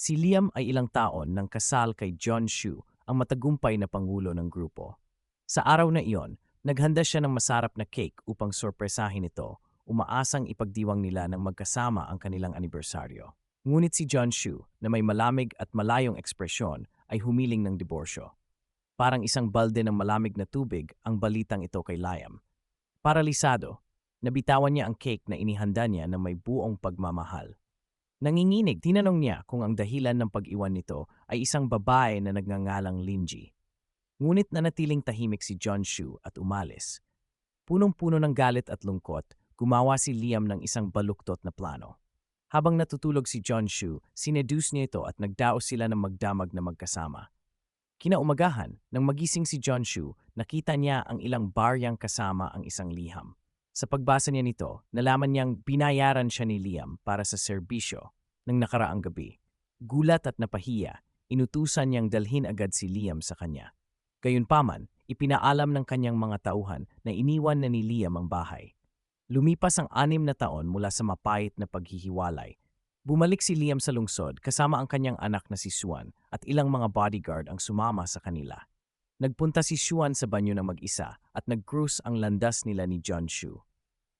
Si Liam ay ilang taon nang kasal kay John Shu, ang matagumpay na pangulo ng grupo. Sa araw na iyon, naghanda siya ng masarap na cake upang sorpresahin ito, umaasang ipagdiwang nila ng magkasama ang kanilang anibersaryo. Ngunit si John Shu, na may malamig at malayong ekspresyon, ay humiling ng diborsyo. Parang isang balde ng malamig na tubig ang balitang ito kay Liam. Paralisado, nabitawan niya ang cake na inihanda niya na may buong pagmamahal. Nanginginig, tinanong niya kung ang dahilan ng pag-iwan nito ay isang babae na nagngangalang Linji. Ngunit nanatiling tahimik si John Shu at umalis. Punong-puno ng galit at lungkot, gumawa si Liam ng isang baluktot na plano. Habang natutulog si John Shu, sineduce niya ito at nagdaos sila ng magdamag na magkasama. Kinaumagahan, nang magising si John Shu, nakita niya ang ilang baryang kasama ang isang liham. Sa pagbasa niya nito, nalaman niyang binayaran siya ni Liam para sa serbisyo ng nakaraang gabi. Gulat at napahiya, inutusan niyang dalhin agad si Liam sa kanya. Gayunpaman, ipinaalam ng kanyang mga tauhan na iniwan na ni Liam ang bahay. Lumipas ang anim na taon mula sa mapait na paghihiwalay. Bumalik si Liam sa lungsod kasama ang kanyang anak na si Suan at ilang mga bodyguard ang sumama sa kanila. Nagpunta si Xuan sa banyo ng mag-isa at nag-cruise ang landas nila ni John Shu.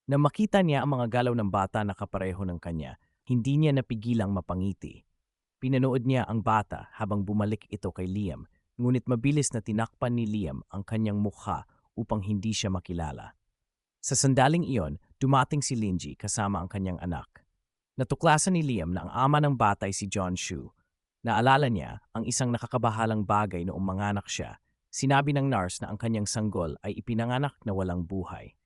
Na makita niya ang mga galaw ng bata na kapareho ng kanya, hindi niya napigilang mapangiti. Pinanood niya ang bata habang bumalik ito kay Liam, ngunit mabilis na tinakpan ni Liam ang kanyang mukha upang hindi siya makilala. Sa sandaling iyon, dumating si Linji kasama ang kanyang anak. Natuklasan ni Liam na ang ama ng bata ay si John Shu. Naalala niya ang isang nakakabahalang bagay noong manganak siya. Sinabi ng nurse na ang kanyang sanggol ay ipinanganak na walang buhay.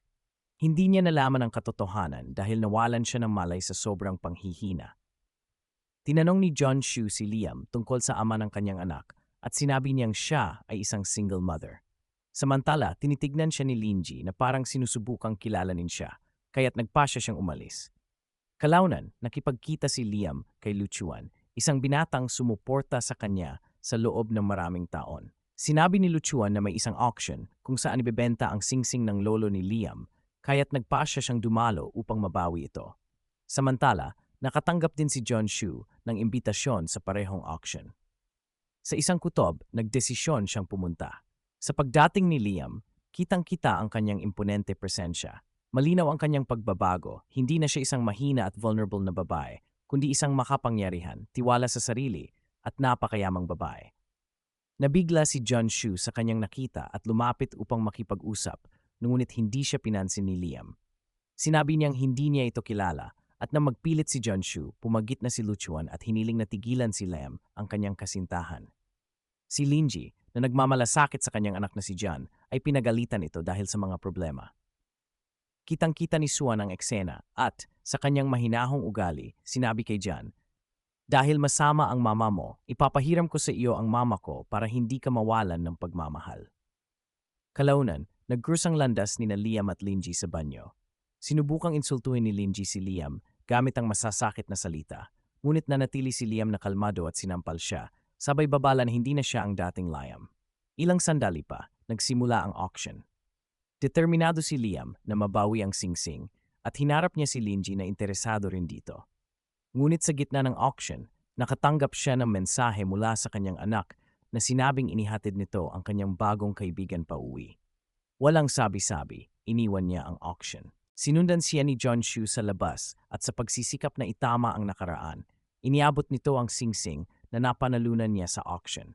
Hindi niya nalaman ang katotohanan dahil nawalan siya ng malay sa sobrang panghihina. Tinanong ni John Shu si Liam tungkol sa ama ng kanyang anak at sinabi niyang siya ay isang single mother. Samantala, tinitignan siya ni Linji na parang sinusubukang kilalanin siya, kaya't nagpasya siyang umalis. Kalaunan, nakipagkita si Liam kay Luchuan, isang binatang sumuporta sa kanya sa loob ng maraming taon. Sinabi ni Luchuan na may isang auction kung saan ibebenta ang singsing ng lolo ni Liam, kaya't nagpasya siyang dumalo upang mabawi ito. Samantala, nakatanggap din si John Shu ng imbitasyon sa parehong auction. Sa isang kutob, nagdesisyon siyang pumunta. Sa pagdating ni Liam, kitang-kita ang kanyang imponente presensya. Malinaw ang kanyang pagbabago, hindi na siya isang mahina at vulnerable na babae, kundi isang makapangyarihan, tiwala sa sarili, at napakayamang babae. Nabigla si John Shu sa kanyang nakita at lumapit upang makipag-usap, ngunit hindi siya pinansin ni Liam. Sinabi niyang hindi niya ito kilala at nang magpilit si John Shu, pumagit na si Luchuan at hiniling na tigilan si Liam ang kanyang kasintahan. Si Linji, na nagmamalasakit sa kanyang anak na si John, ay pinagalitan ito dahil sa mga problema. Kitang-kita ni Suan ang eksena at, sa kanyang mahinahong ugali, sinabi kay John, Dahil masama ang mama mo, ipapahiram ko sa iyo ang mama ko para hindi ka mawalan ng pagmamahal. Kalaunan, nagkrus ang landas ni na Liam at Linji sa banyo. Sinubukang insultuhin ni Linji si Liam gamit ang masasakit na salita, ngunit nanatili si Liam na kalmado at sinampal siya, sabay babala na hindi na siya ang dating Liam. Ilang sandali pa, nagsimula ang auction. Determinado si Liam na mabawi ang singsing at hinarap niya si Linji na interesado rin dito. Ngunit sa gitna ng auction, nakatanggap siya ng mensahe mula sa kanyang anak na sinabing inihatid nito ang kanyang bagong kaibigan pa uwi. Walang sabi-sabi, iniwan niya ang auction. Sinundan siya ni John Shu sa labas at sa pagsisikap na itama ang nakaraan, iniabot nito ang singsing na napanalunan niya sa auction.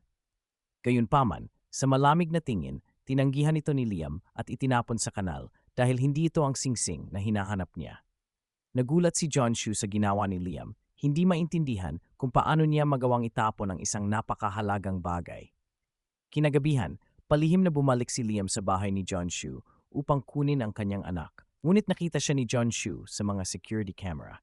Gayunpaman, sa malamig na tingin, tinanggihan ito ni Liam at itinapon sa kanal dahil hindi ito ang singsing na hinahanap niya. Nagulat si John Shu sa ginawa ni Liam, hindi maintindihan kung paano niya magawang itapon ang isang napakahalagang bagay. Kinagabihan, palihim na bumalik si Liam sa bahay ni John Shu upang kunin ang kanyang anak. Ngunit nakita siya ni John Shu sa mga security camera.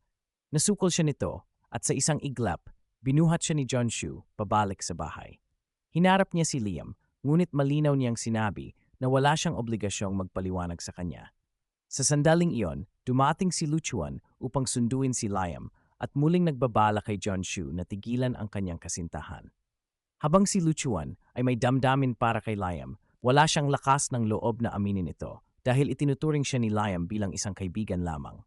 Nasukol siya nito at sa isang iglap, binuhat siya ni John Shu pabalik sa bahay. Hinarap niya si Liam, ngunit malinaw niyang sinabi na wala siyang obligasyong magpaliwanag sa kanya. Sa sandaling iyon, dumating si Luchuan upang sunduin si Liam at muling nagbabala kay John Shu na tigilan ang kanyang kasintahan. Habang si Luchuan ay may damdamin para kay Liam, wala siyang lakas ng loob na aminin ito dahil itinuturing siya ni Liam bilang isang kaibigan lamang.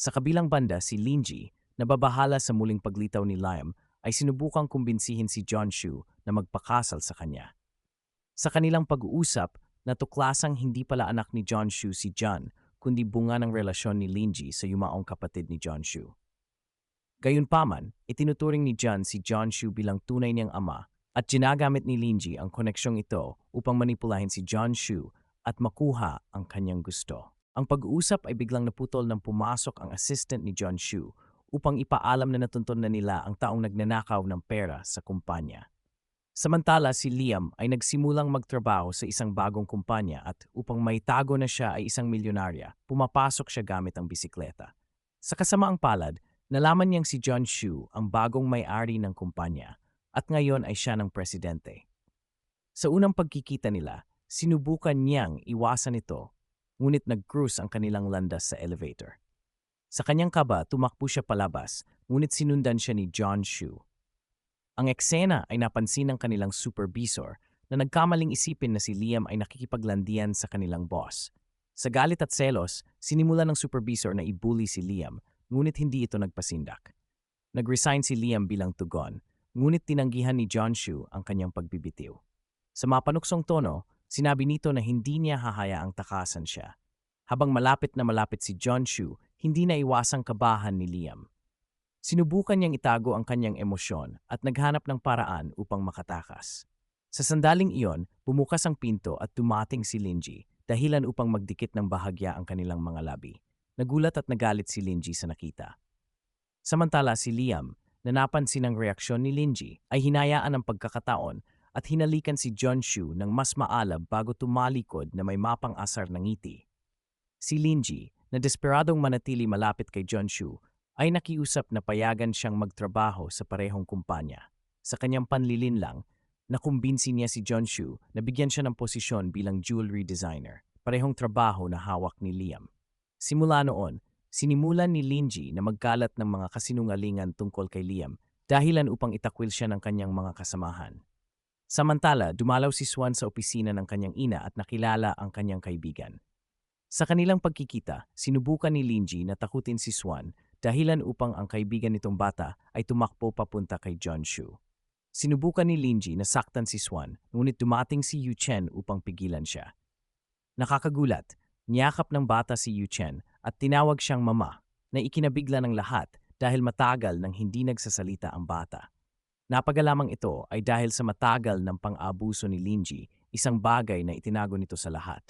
Sa kabilang banda, si Linji, nababahala sa muling paglitaw ni Liam, ay sinubukang kumbinsihin si John Shu na magpakasal sa kanya. Sa kanilang pag-uusap, natuklasang hindi pala anak ni John Shu si John, kundi bunga ng relasyon ni Linji sa yumaong kapatid ni John Shu. Gayunpaman, itinuturing ni John si John Shu bilang tunay niyang ama at ginagamit ni Linji ang koneksyong ito upang manipulahin si John Shu at makuha ang kanyang gusto. Ang pag-uusap ay biglang naputol nang pumasok ang assistant ni John Shu upang ipaalam na natuntun na nila ang taong nagnanakaw ng pera sa kumpanya. Samantala si Liam ay nagsimulang magtrabaho sa isang bagong kumpanya at upang maitago na siya ay isang milyonarya, pumapasok siya gamit ang bisikleta. Sa kasamaang palad, nalaman niyang si John Shu ang bagong may-ari ng kumpanya at ngayon ay siya ng presidente. Sa unang pagkikita nila, sinubukan niyang iwasan ito, ngunit nag-cruise ang kanilang landas sa elevator. Sa kanyang kaba, tumakbo siya palabas, ngunit sinundan siya ni John Shu. Ang eksena ay napansin ng kanilang supervisor na nagkamaling isipin na si Liam ay nakikipaglandian sa kanilang boss. Sa galit at selos, sinimula ng supervisor na ibuli si Liam, ngunit hindi ito nagpasindak. Nag-resign si Liam bilang tugon, ngunit tinanggihan ni John Shu ang kanyang pagbibitiw. Sa mapanuksong tono, sinabi nito na hindi niya hahayaang takasan siya. Habang malapit na malapit si John Shu, hindi na iwasang kabahan ni Liam. Sinubukan niyang itago ang kanyang emosyon at naghanap ng paraan upang makatakas. Sa sandaling iyon, bumukas ang pinto at dumating si Linji, dahilan upang magdikit ng bahagya ang kanilang mga labi. Nagulat at nagalit si Linji sa nakita. Samantala si Liam, na napansin ang reaksyon ni Linji, ay hinayaan ang pagkakataon at hinalikan si John Shu ng mas maalab bago tumalikod na may mapang asar ng ngiti. Si Linji, na desperadong manatili malapit kay John Shu, ay nakiusap na payagan siyang magtrabaho sa parehong kumpanya. Sa kanyang panlilin lang, nakumbinsi niya si John Shu na bigyan siya ng posisyon bilang jewelry designer, parehong trabaho na hawak ni Liam. Simula noon, sinimulan ni Linji na magkalat ng mga kasinungalingan tungkol kay Liam dahilan upang itakwil siya ng kanyang mga kasamahan. Samantala, dumalaw si Swan sa opisina ng kanyang ina at nakilala ang kanyang kaibigan. Sa kanilang pagkikita, sinubukan ni Linji na takutin si Swan dahilan upang ang kaibigan nitong bata ay tumakbo papunta kay John Shu. Sinubukan ni Linji na saktan si Swan, ngunit dumating si Yu Chen upang pigilan siya. Nakakagulat, niyakap ng bata si Yu Chen at tinawag siyang mama na ikinabigla ng lahat dahil matagal nang hindi nagsasalita ang bata. Napagalamang ito ay dahil sa matagal ng pang-abuso ni Linji, isang bagay na itinago nito sa lahat.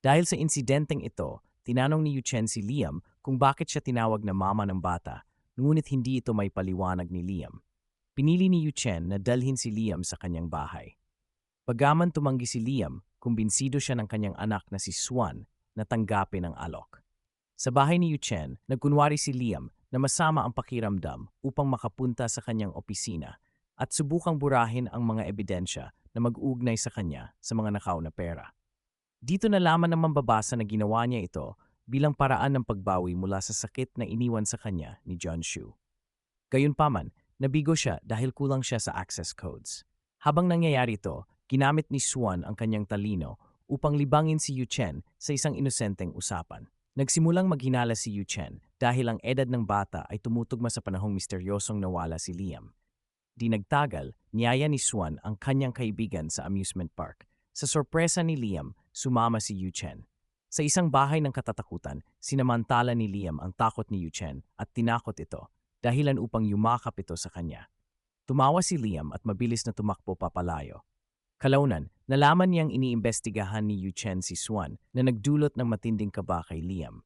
Dahil sa insidenteng ito, tinanong ni Yu Chen si Liam kung bakit siya tinawag na mama ng bata, ngunit hindi ito may paliwanag ni Liam. Pinili ni Yu Chen na dalhin si Liam sa kanyang bahay. Pagaman tumanggi si Liam, kumbinsido siya ng kanyang anak na si Swan na tanggapin ang alok. Sa bahay ni Yu Chen, nagkunwari si Liam na masama ang pakiramdam upang makapunta sa kanyang opisina at subukang burahin ang mga ebidensya na mag-ugnay sa kanya sa mga nakaw na pera. Dito nalaman ng mambabasa na ginawa niya ito bilang paraan ng pagbawi mula sa sakit na iniwan sa kanya ni John Shu. Gayunpaman, nabigo siya dahil kulang siya sa access codes. Habang nangyayari ito, ginamit ni Swan ang kanyang talino upang libangin si Yu Chen sa isang inosenteng usapan. Nagsimulang maghinala si Yu Chen dahil ang edad ng bata ay tumutugma sa panahong misteryosong nawala si Liam. Di nagtagal, niyaya ni Swan ang kanyang kaibigan sa amusement park. Sa sorpresa ni Liam, sumama si Yu Chen. Sa isang bahay ng katatakutan, sinamantala ni Liam ang takot ni Yu Chen at tinakot ito, dahilan upang yumakap ito sa kanya. Tumawa si Liam at mabilis na tumakbo papalayo. Kalaunan, nalaman niyang iniimbestigahan ni Yu Chen si Swan na nagdulot ng matinding kaba kay Liam.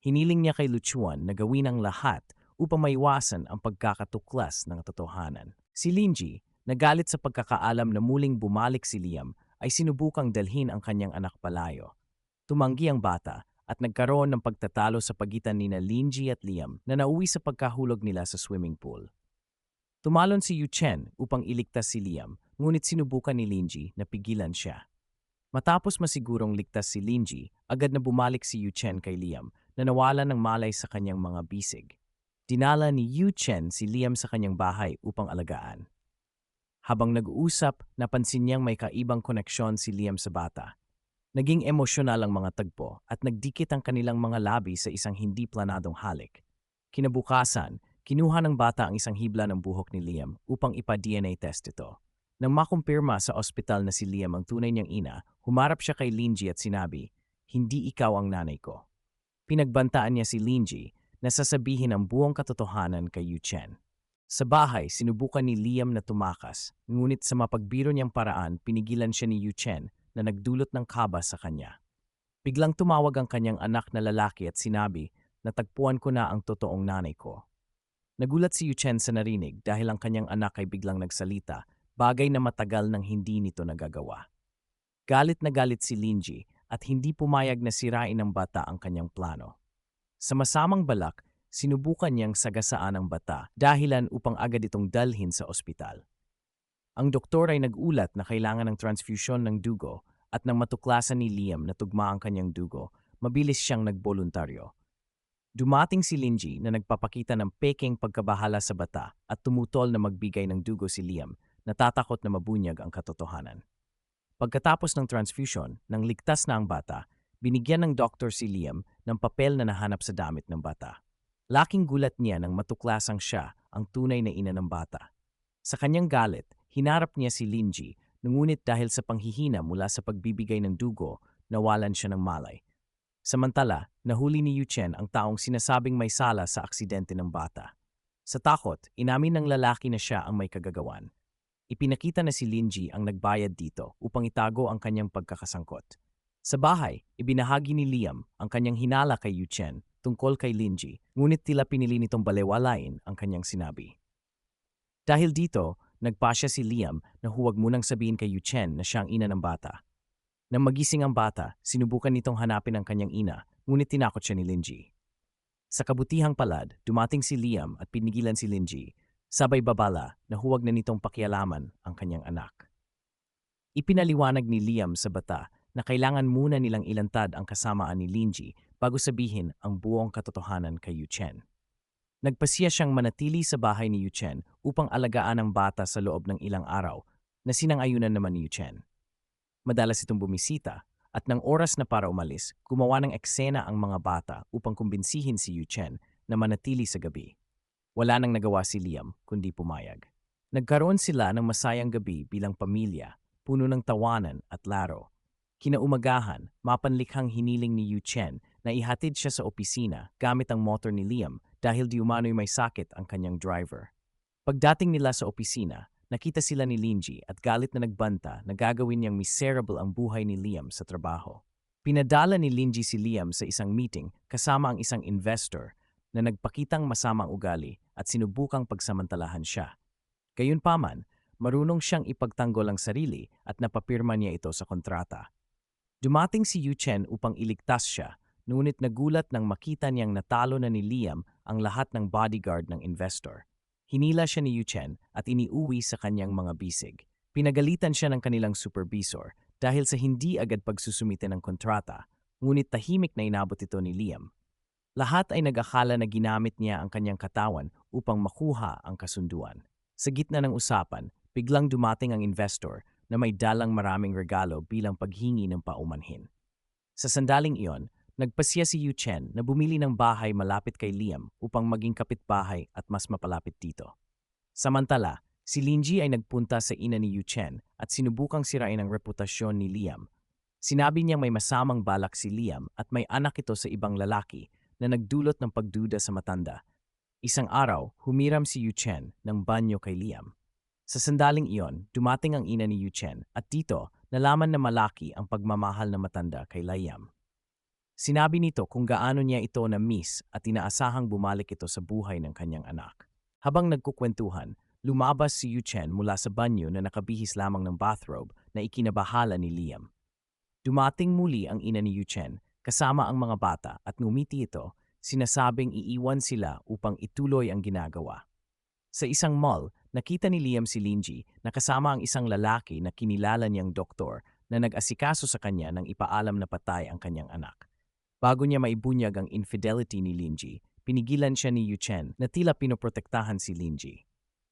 Hiniling niya kay Luchuan na gawin ang lahat upang maiwasan ang pagkakatuklas ng totohanan. Si Linji, nagalit sa pagkakaalam na muling bumalik si Liam, ay sinubukang dalhin ang kanyang anak palayo. Tumanggi ang bata at nagkaroon ng pagtatalo sa pagitan ni na Linji at Liam na nauwi sa pagkahulog nila sa swimming pool. Tumalon si Yu Chen upang iligtas si Liam, ngunit sinubukan ni Linji na pigilan siya. Matapos masigurong ligtas si Linji, agad na bumalik si Yu Chen kay Liam na nawalan ng malay sa kanyang mga bisig. Dinala ni Yu Chen si Liam sa kanyang bahay upang alagaan. Habang nag-uusap, napansin niyang may kaibang koneksyon si Liam sa bata. Naging emosyonal ang mga tagpo at nagdikit ang kanilang mga labi sa isang hindi planadong halik. Kinabukasan, Kinuha ng bata ang isang hibla ng buhok ni Liam upang ipa-DNA test ito. Nang makumpirma sa ospital na si Liam ang tunay niyang ina, humarap siya kay Linji at sinabi, Hindi ikaw ang nanay ko. Pinagbantaan niya si Linji na sasabihin ang buong katotohanan kay Yu Chen. Sa bahay, sinubukan ni Liam na tumakas, ngunit sa mapagbiro niyang paraan, pinigilan siya ni Yu Chen na nagdulot ng kaba sa kanya. Biglang tumawag ang kanyang anak na lalaki at sinabi, natagpuan ko na ang totoong nanay ko. Nagulat si Yu Chen sa narinig dahil ang kanyang anak ay biglang nagsalita, bagay na matagal nang hindi nito nagagawa. Galit na galit si Linji at hindi pumayag na sirain ng bata ang kanyang plano. Sa masamang balak, sinubukan niyang sagasaan ang bata dahilan upang agad itong dalhin sa ospital. Ang doktor ay nagulat na kailangan ng transfusion ng dugo at nang matuklasan ni Liam na tugma ang kanyang dugo, mabilis siyang nagboluntaryo. Dumating si Linji na nagpapakita ng peking pagkabahala sa bata at tumutol na magbigay ng dugo si Liam, natatakot na mabunyag ang katotohanan. Pagkatapos ng transfusion, nang ligtas na ang bata, binigyan ng doktor si Liam ng papel na nahanap sa damit ng bata. Laking gulat niya nang matuklasang siya ang tunay na ina ng bata. Sa kanyang galit, hinarap niya si Linji, ngunit dahil sa panghihina mula sa pagbibigay ng dugo, nawalan siya ng malay. Samantala, nahuli ni Yu Chen ang taong sinasabing may sala sa aksidente ng bata. Sa takot, inamin ng lalaki na siya ang may kagagawan. Ipinakita na si Linji ang nagbayad dito upang itago ang kanyang pagkakasangkot. Sa bahay, ibinahagi ni Liam ang kanyang hinala kay Yu Chen tungkol kay Linji, ngunit tila pinili nitong balewalain ang kanyang sinabi. Dahil dito, nagpasya si Liam na huwag munang sabihin kay Yu Chen na siya ang ina ng bata. Nang magising ang bata, sinubukan nitong hanapin ang kanyang ina, ngunit tinakot siya ni Linji. Sa kabutihang palad, dumating si Liam at pinigilan si Linji, sabay babala na huwag na nitong pakialaman ang kanyang anak. Ipinaliwanag ni Liam sa bata na kailangan muna nilang ilantad ang kasamaan ni Linji bago sabihin ang buong katotohanan kay Yu Chen. Nagpasiya siyang manatili sa bahay ni Yu Chen upang alagaan ang bata sa loob ng ilang araw na sinangayunan naman ni Yu Chen. Madalas itong bumisita at nang oras na para umalis, gumawa ng eksena ang mga bata upang kumbinsihin si Yu Chen na manatili sa gabi. Wala nang nagawa si Liam kundi pumayag. Nagkaroon sila ng masayang gabi bilang pamilya, puno ng tawanan at laro. Kinaumagahan, mapanlikhang hiniling ni Yu Chen na ihatid siya sa opisina gamit ang motor ni Liam dahil di umano'y may sakit ang kanyang driver. Pagdating nila sa opisina, nakita sila ni Linji at galit na nagbanta na gagawin niyang miserable ang buhay ni Liam sa trabaho. Pinadala ni Linji si Liam sa isang meeting kasama ang isang investor na nagpakitang masamang ugali at sinubukang pagsamantalahan siya. Gayunpaman, marunong siyang ipagtanggol ang sarili at napapirma niya ito sa kontrata. Dumating si Yu Chen upang iligtas siya, ngunit nagulat nang makita niyang natalo na ni Liam ang lahat ng bodyguard ng investor. Hinila siya ni Yu Chen at iniuwi sa kanyang mga bisig. Pinagalitan siya ng kanilang supervisor dahil sa hindi agad pagsusumite ng kontrata, ngunit tahimik na inabot ito ni Liam. Lahat ay nag-akala na ginamit niya ang kanyang katawan upang makuha ang kasunduan. Sa gitna ng usapan, biglang dumating ang investor na may dalang maraming regalo bilang paghingi ng paumanhin. Sa sandaling iyon, nagpasya si Yu Chen na bumili ng bahay malapit kay Liam upang maging kapitbahay at mas mapalapit dito. Samantala, si Linji ay nagpunta sa ina ni Yu Chen at sinubukang sirain ang reputasyon ni Liam. Sinabi niyang may masamang balak si Liam at may anak ito sa ibang lalaki na nagdulot ng pagduda sa matanda. Isang araw, humiram si Yu Chen ng banyo kay Liam. Sa sandaling iyon, dumating ang ina ni Yu Chen at dito, nalaman na malaki ang pagmamahal na matanda kay Liam. Sinabi nito kung gaano niya ito na miss at inaasahang bumalik ito sa buhay ng kanyang anak. Habang nagkukwentuhan, lumabas si Yu Chen mula sa banyo na nakabihis lamang ng bathrobe na ikinabahala ni Liam. Dumating muli ang ina ni Yu Chen kasama ang mga bata at ngumiti ito, sinasabing iiwan sila upang ituloy ang ginagawa. Sa isang mall, nakita ni Liam si Linji na kasama ang isang lalaki na kinilala niyang doktor na nag-asikaso sa kanya nang ipaalam na patay ang kanyang anak. Bago niya maibunyag ang infidelity ni Linji, pinigilan siya ni Yu Chen na tila pinoprotektahan si Linji.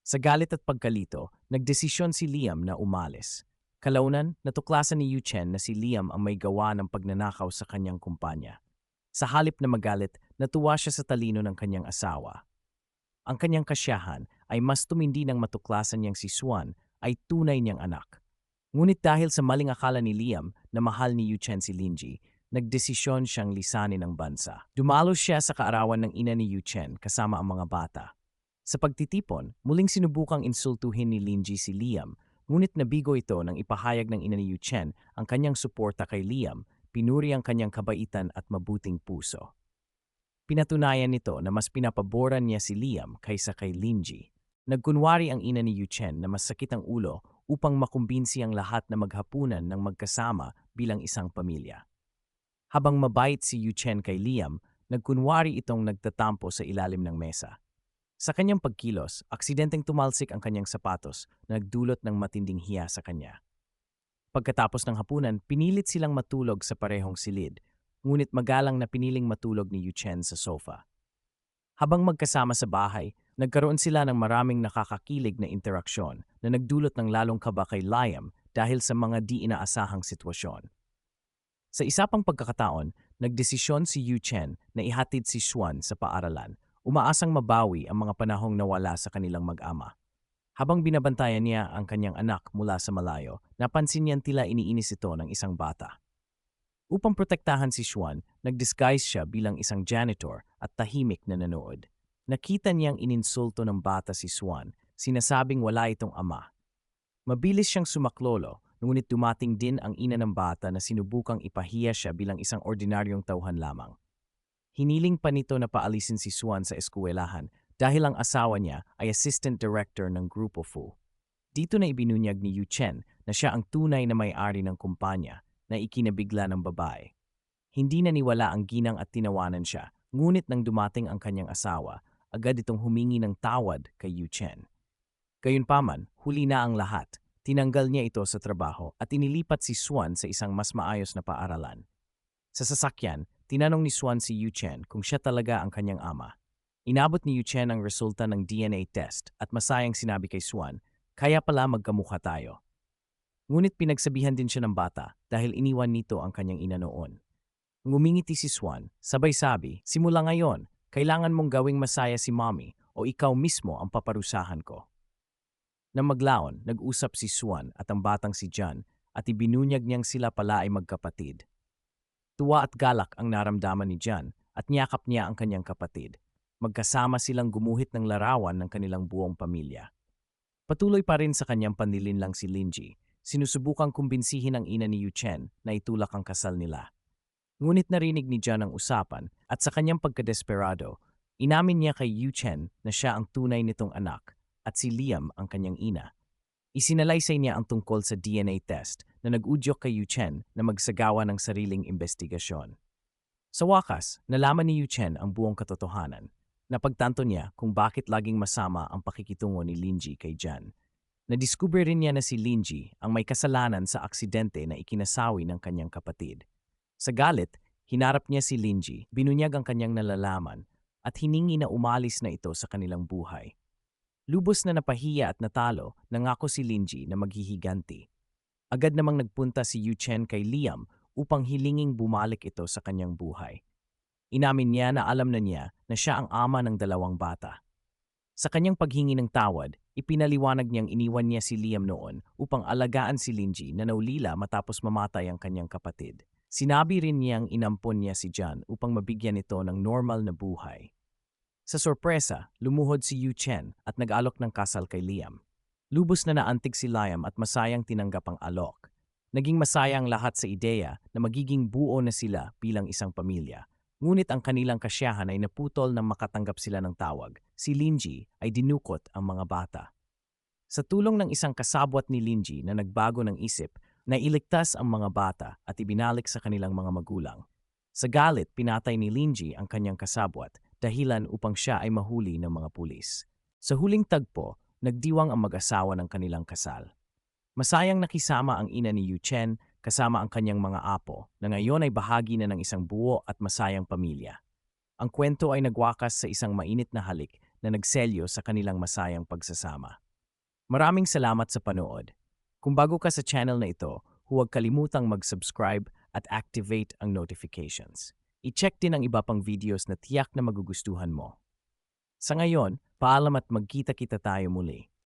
Sa galit at pagkalito, nagdesisyon si Liam na umalis. Kalaunan, natuklasan ni Yu Chen na si Liam ang may gawa ng pagnanakaw sa kanyang kumpanya. Sa halip na magalit, natuwa siya sa talino ng kanyang asawa. ang kanyang kasyahan ay mas tumindi nang matuklasan niyang si Swan ay tunay niyang anak. Ngunit dahil sa maling akala ni Liam na mahal ni Yuchen si Linji, nagdesisyon siyang lisanin ang bansa. Dumalo siya sa kaarawan ng ina ni Yuchen kasama ang mga bata. Sa pagtitipon, muling sinubukang insultuhin ni Linji si Liam, ngunit nabigo ito nang ipahayag ng ina ni Yuchen ang kanyang suporta kay Liam, pinuri ang kanyang kabaitan at mabuting puso. Pinatunayan nito na mas pinapaboran niya si Liam kaysa kay Linji. Nagkunwari ang ina ni Yuchen na mas sakit ang ulo upang makumbinsi ang lahat na maghapunan ng magkasama bilang isang pamilya. Habang mabait si Yuchen kay Liam, nagkunwari itong nagtatampo sa ilalim ng mesa. Sa kanyang pagkilos, aksidenteng tumalsik ang kanyang sapatos na nagdulot ng matinding hiya sa kanya. Pagkatapos ng hapunan, pinilit silang matulog sa parehong silid, ngunit magalang na piniling matulog ni Yuchen sa sofa. Habang magkasama sa bahay, nagkaroon sila ng maraming nakakakilig na interaksyon na nagdulot ng lalong kaba kay Liam dahil sa mga di inaasahang sitwasyon. Sa isa pang pagkakataon, nagdesisyon si Yu Chen na ihatid si Xuan sa paaralan, umaasang mabawi ang mga panahong nawala sa kanilang mag-ama. Habang binabantayan niya ang kanyang anak mula sa malayo, napansin niyang tila iniinis ito ng isang bata. Upang protektahan si Xuan, nag-disguise siya bilang isang janitor at tahimik na nanood. Nakita niyang ininsulto ng bata si Swan, sinasabing wala itong ama. Mabilis siyang sumaklolo, ngunit dumating din ang ina ng bata na sinubukang ipahiya siya bilang isang ordinaryong tauhan lamang. Hiniling pa nito na paalisin si Swan sa eskwelahan dahil ang asawa niya ay assistant director ng Grupo Fu. Dito na ibinunyag ni Yu Chen na siya ang tunay na may-ari ng kumpanya na ikinabigla ng babae. Hindi naniwala ang ginang at tinawanan siya, ngunit nang dumating ang kanyang asawa, agad itong humingi ng tawad kay Yu Chen. Gayunpaman, huli na ang lahat. Tinanggal niya ito sa trabaho at inilipat si Swan sa isang mas maayos na paaralan. Sa sasakyan, tinanong ni Swan si Yu Chen kung siya talaga ang kanyang ama. Inabot ni Yu Chen ang resulta ng DNA test at masayang sinabi kay Swan, kaya pala magkamukha tayo. Ngunit pinagsabihan din siya ng bata dahil iniwan nito ang kanyang ina noon. Ngumingiti si Swan, sabay sabi, simula ngayon, kailangan mong gawing masaya si mommy o ikaw mismo ang paparusahan ko. Nang maglaon, nag-usap si Swan at ang batang si John at ibinunyag niyang sila pala ay magkapatid. Tuwa at galak ang naramdaman ni John at niyakap niya ang kanyang kapatid. Magkasama silang gumuhit ng larawan ng kanilang buong pamilya. Patuloy pa rin sa kanyang panlilinlang si Linji sinusubukang kumbinsihin ang ina ni Yu Chen na itulak ang kasal nila. Ngunit narinig ni John ang usapan at sa kanyang pagkadesperado, inamin niya kay Yu Chen na siya ang tunay nitong anak at si Liam ang kanyang ina. Isinalaysay niya ang tungkol sa DNA test na nag-udyok kay Yu Chen na magsagawa ng sariling investigasyon. Sa wakas, nalaman ni Yu Chen ang buong katotohanan. Napagtanto niya kung bakit laging masama ang pakikitungo ni Linji kay Jan Nadiskubre rin niya na si Linji ang may kasalanan sa aksidente na ikinasawi ng kanyang kapatid. Sa galit, hinarap niya si Linji, binunyag ang kanyang nalalaman at hiningi na umalis na ito sa kanilang buhay. Lubos na napahiya at natalo, nangako si Linji na maghihiganti. Agad namang nagpunta si Yu Chen kay Liam upang hilinging bumalik ito sa kanyang buhay. Inamin niya na alam na niya na siya ang ama ng dalawang bata. Sa kanyang paghingi ng tawad, Ipinaliwanag niyang iniwan niya si Liam noon upang alagaan si Linji na naulila matapos mamatay ang kanyang kapatid. Sinabi rin niyang inampon niya si John upang mabigyan ito ng normal na buhay. Sa sorpresa, lumuhod si Yu Chen at nag-alok ng kasal kay Liam. Lubos na naantig si Liam at masayang tinanggap ang alok. Naging masaya ang lahat sa ideya na magiging buo na sila bilang isang pamilya Ngunit ang kanilang kasyahan ay naputol nang makatanggap sila ng tawag. Si Linji ay dinukot ang mga bata. Sa tulong ng isang kasabwat ni Linji na nagbago ng isip, nailigtas ang mga bata at ibinalik sa kanilang mga magulang. Sa galit, pinatay ni Linji ang kanyang kasabwat dahilan upang siya ay mahuli ng mga pulis. Sa huling tagpo, nagdiwang ang mag-asawa ng kanilang kasal. Masayang nakisama ang ina ni Yu Chen kasama ang kanyang mga apo na ngayon ay bahagi na ng isang buo at masayang pamilya. Ang kwento ay nagwakas sa isang mainit na halik na nagselyo sa kanilang masayang pagsasama. Maraming salamat sa panood. Kung bago ka sa channel na ito, huwag kalimutang mag-subscribe at activate ang notifications. I-check din ang iba pang videos na tiyak na magugustuhan mo. Sa ngayon, paalam at magkita-kita tayo muli.